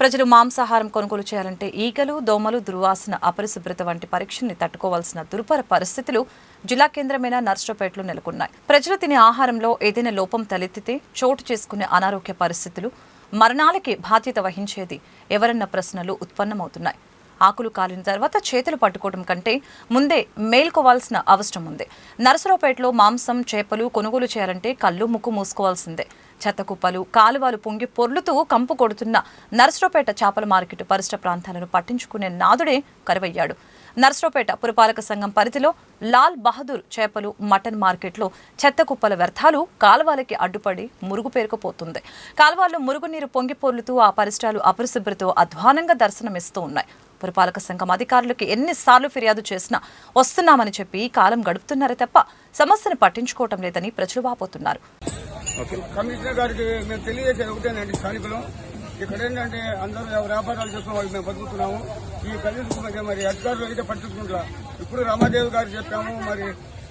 ప్రజలు మాంసాహారం కొనుగోలు చేయాలంటే ఈగలు దోమలు దుర్వాసన అపరిశుభ్రత వంటి పరీక్షల్ని తట్టుకోవాల్సిన దుర్భర పరిస్థితులు జిల్లా కేంద్రమైన నర్సరావుపేటలో నెలకొన్నాయి. ప్రజలు తినే ఆహారంలో ఏదైనా లోపం తలెత్తితే చోటు చేసుకునే అనారోగ్య పరిస్థితులు మరణాలకి బాధ్యత వహించేది ఎవరన్న ప్రశ్నలు ఉత్పన్నమవుతున్నాయి. ఆకులు కాలిన తర్వాత చేతులు పట్టుకోవడం కంటే ముందే మేల్కోవాల్సిన అవసరం ఉంది. నర్సరావుపేటలో మాంసం చేపలు కొనుగోలు చేయాలంటే కళ్ళు ముక్కు మూసుకోవాల్సిందే. చెత్త కుప్పలు కాలువలు పొంగి పొర్లుతూ కంపు కొడుతున్న నరసరావుపేట చేపల మార్కెట్ పరిసర ప్రాంతాలను పట్టించుకునే నాదుడే కరువయ్యాడు. నర్సరావుపేట పురపాలక సంఘం పరిధిలో లాల్ బహదూర్ చేపలు మటన్ మార్కెట్లో చెత్త కుప్పల వ్యర్థాలు కాలువలకి అడ్డుపడి మురుగు పేరుకుపోతుంది. కాలువల్లో మురుగునీరు పొంగి పొర్లుతూ ఆ పరిసరాలు అపరిశుభ్రతో అధ్వానంగా దర్శనమిస్తూ ఉన్నాయి. పురపాలక సంఘం అధికారులకు ఎన్నిసార్లు ఫిర్యాదు చేసినా వస్తున్నామని చెప్పి కాలం గడుపుతున్నారే తప్ప సమస్యను పట్టించుకోవటం లేదని ప్రజలు వాపోతున్నారు. కమిషనర్ గారికి మేము తెలియజేసేది ఒకటేనండి స్థానికులు. ఇక్కడ ఏంటంటే అందరూ వ్యాపారాలు చేసుకున్న వాళ్ళు మేము బతుకుతున్నాము. ఈ కలిసి మరి మరి అధికారులు అయితే పట్టించుకుంటా. ఇప్పుడు రామాదేవి గారు చెప్పాము మరి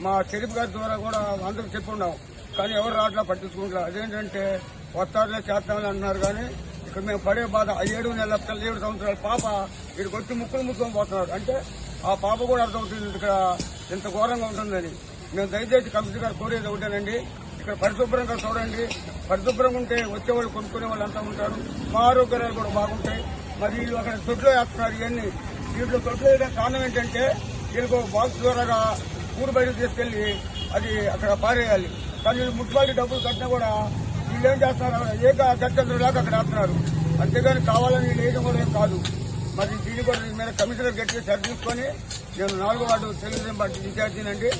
మా షరీఫ్ గారి ద్వారా కూడా అందరూ చెప్పున్నాం. కానీ ఎవరు రావట్లా పట్టించుకుంటా. అదేంటంటే వస్తారులే చేస్తామని అంటున్నారు కానీ ఇక్కడ మేము పడే బాధ ఏడు నెలల లక్షలు ఏడు సంవత్సరాల పాప ఇక్కడికి వచ్చి ముక్కులు ముక్కుని పోతున్నారు. అంటే ఆ పాప కూడా అర్థమవుతుంది ఇక్కడ ఇంత ఘోరంగా ఉంటుందని. మేము దయచేసి కమిషనర్ గారు కోరేది ఒకటేనండి. ఇక్కడ పరిశుభ్రంగా చూడండి. పరిశుభ్రంగా ఉంటే వచ్చేవాళ్ళు కొనుక్కునే వాళ్ళు అంతా ఉంటారు. మా ఆరోగ్యాలు కూడా బాగుంటాయి. మరి వీళ్ళు అక్కడ తొట్లో వేస్తున్నారు ఇవన్నీ. వీటిలో తొట్లో వేయడం కారణం ఏంటంటే వీళ్ళకు బాక్స్ ద్వారా ఊరు బయటకు తీసుకెళ్ళి అది అక్కడ పారేయాలి. కానీ మున్సిపాలిటీ డబ్బులు కట్టినా కూడా వీళ్ళు ఏం చేస్తున్నారు? ఏక గట్టంతలాగా అక్కడ వేస్తున్నారు. అంతేగాని కావాలని వీళ్ళు వేయడం కూడా ఏం కాదు. మరి దీన్ని కూడా దీని మీద కమిషనర్ గట్టిగా సరిదీసుకొని నేను నాలుగో వార్డు తెలుగుదేశం పార్టీ ఇన్ఛార్జీనండి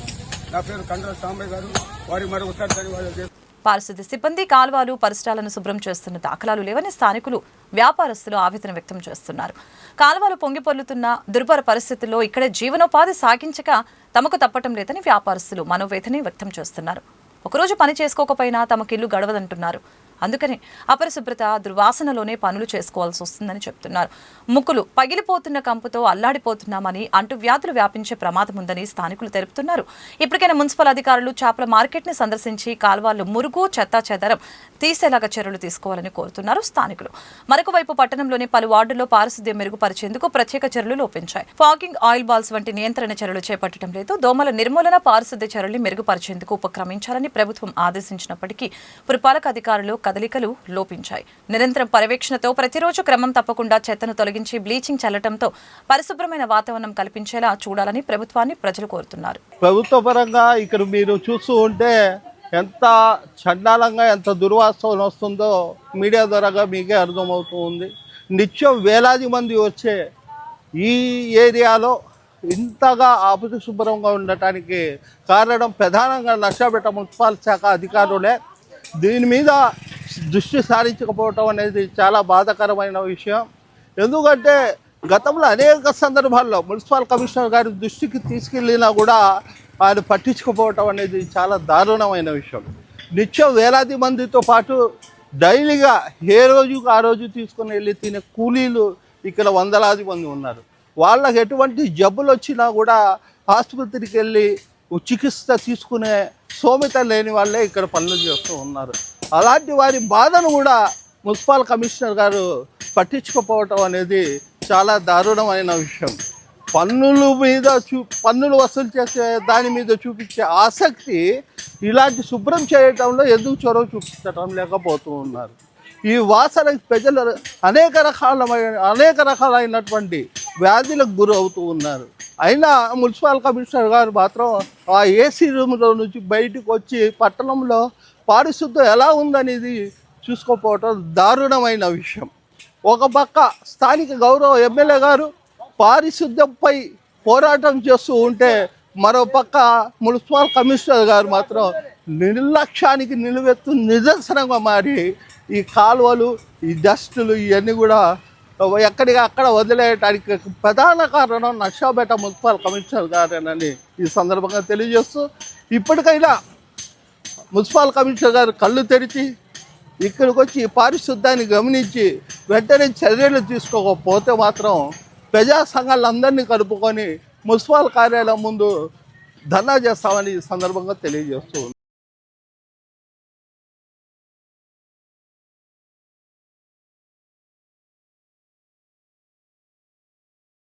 నా పేరు కండ్ర సాంబయ్య గారు. వారికి ధన్యవాదాలు పారిశుద్ధ్య సిబ్బంది కాలువలు పరిసరాలను శుభ్రం చేస్తున్న దాఖలాలు లేవని స్థానికులు వ్యాపారస్తులు ఆవేదన వ్యక్తం చేస్తున్నారు. కాలువలు పొంగిపొల్లుతున్న దుర్భర పరిస్థితుల్లో ఇక్కడ జీవనోపాధి సాగించక తమకు తప్పటం లేదని వ్యాపారస్తులు మనోవేదన వ్యక్తం చేస్తున్నారు. ఒకరోజు పని చేసుకోకపోయినా తమకిల్లు ఇల్లు గడవదంటున్నారు. అందుకనే అపరిశుభ్రత దుర్వాసనలోనే పనులు చేసుకోవాల్సి వస్తుందని చెప్తున్నారు. ముక్కులు పగిలిపోతున్న కంపుతో అల్లాడిపోతున్నామని అంటువ్యాధులు వ్యాపించే ప్రమాదం ఉందని స్థానికులు తెలుపుతున్నారు. ఇప్పటికైనా మున్సిపల్ అధికారులు చేపల మార్కెట్ని సందర్శించి కాల్వాళ్ళు మురుగు చెత్తా చెదరం తీసేలాగా చర్యలు తీసుకోవాలని కోరుతున్నారు స్థానికులు. మరొక వైపు పట్టణంలోని పలు వార్డుల్లో పారిశుద్ధ్యం మెరుగుపరిచేందుకు ప్రత్యేక చర్యలు లోపించాయి. ఫాగింగ్ ఆయిల్ బాల్స్ వంటి నియంత్రణ చర్యలు చేపట్టడం లేదు. దోమల నిర్మూలన పారిశుద్ధ్య చర్యలు మెరుగుపరిచేందుకు ఉపక్రమించాలని ప్రభుత్వం ఆదేశించినప్పటికీ పురపాలక అధికారులు కదలికలు లోపించాయి. నిరంతరం పర్యవేక్షణతో ప్రతిరోజు క్రమం తప్పకుండా చెత్తను తొలగించి బ్లీచింగ్ చల్లటంతో పరిశుభ్రమైన వాతావరణం కల్పించేలా చూడాలని ప్రభుత్వాన్ని ప్రజలు కోరుతున్నారు. ప్రభుత్వ పరంగా ఇక్కడ మీరు చూస్తూ ఉంటే ఎంత చండాలంగా ఎంత దుర్వాసన వస్తుందో మీడియా ద్వారాగా మీకే అర్థమవుతూ ఉంది. నిత్యం వేలాది మంది వచ్చే ఈ ఏరియాలో ఇంతగా అపరిశుభ్రంగా ఉండటానికి కారణం ప్రధానంగా నర్సాపేట మున్సిపల్ శాఖ అధికారులే. దీని మీద దృష్టి సారించకపోవటం అనేది చాలా బాధాకరమైన విషయం. ఎందుకంటే గతంలో అనేక సందర్భాల్లో మున్సిపల్ కమిషనర్ గారి దృష్టికి తీసుకెళ్ళినా కూడా ఆయన పట్టించుకోపోవటం అనేది చాలా దారుణమైన విషయం. నిత్యం వేలాది మందితో పాటు డైలీగా ఏ రోజుకు ఆ రోజు తీసుకుని వెళ్ళి తినే కూలీలు ఇక్కడ వందలాది మంది ఉన్నారు. వాళ్ళకి ఎటువంటి జబ్బులు వచ్చినా కూడా ఆసుపత్రికి వెళ్ళి చికిత్స తీసుకునే సోమిత లేని వాళ్ళే ఇక్కడ పనులు చేస్తూ ఉన్నారు. అలాంటి వారి బాధను కూడా మున్సిపల్ కమిషనర్ గారు పట్టించుకోపోవటం అనేది చాలా దారుణమైన విషయం. పన్నుల మీద చూ పన్నులు వసూలు చేసే దాని మీద చూపించే ఆసక్తి ఇలాంటి శుభ్రం చేయటంలో ఎందుకు చొరవ చూపించటం లేకపోతూ ఉన్నారు. ఈ వాసన ప్రజలు అనేక రకాలమైన అనేక రకాలైనటువంటి వ్యాధులకు గురవుతూ ఉన్నారు. అయినా మున్సిపల్ కమిషనర్ గారు మాత్రం ఆ ఏసీ రూమ్లో నుంచి బయటకు వచ్చి పట్టణంలో పారిశుద్ధం ఎలా ఉందనేది చూసుకోకపోవటం దారుణమైన విషయం. ఒక పక్క స్థానిక గౌరవ ఎమ్మెల్యే గారు పారిశుద్ధ్యంపై పోరాటం చేస్తూ ఉంటే మరో పక్క మున్సిపల్ కమిషనర్ గారు మాత్రం నిర్లక్ష్యానికి నిలువెత్తు నిదర్శనంగా మారి ఈ కాలువలు ఈ డస్టులు ఇవన్నీ కూడా ఎక్కడికి అక్కడ వదిలేయడానికి ప్రధాన కారణం నక్షాపేట మున్సిపల్ కమిషనర్ గారేనని ఈ సందర్భంగా తెలియజేస్తూ ఇప్పటికైనా మున్సిపల్ కమిషనర్ గారు కళ్ళు తెరిచి ఇక్కడికి వచ్చి పారిశుద్ధాన్ని గమనించి వెంటనే చర్యలు తీసుకోకపోతే మాత్రం ప్రజా సంఘాలందరినీ కలుపుకొని మున్సిపల్ కార్యాలయం ముందు ధర్నా చేస్తామని ఈ సందర్భంగా తెలియజేస్తూ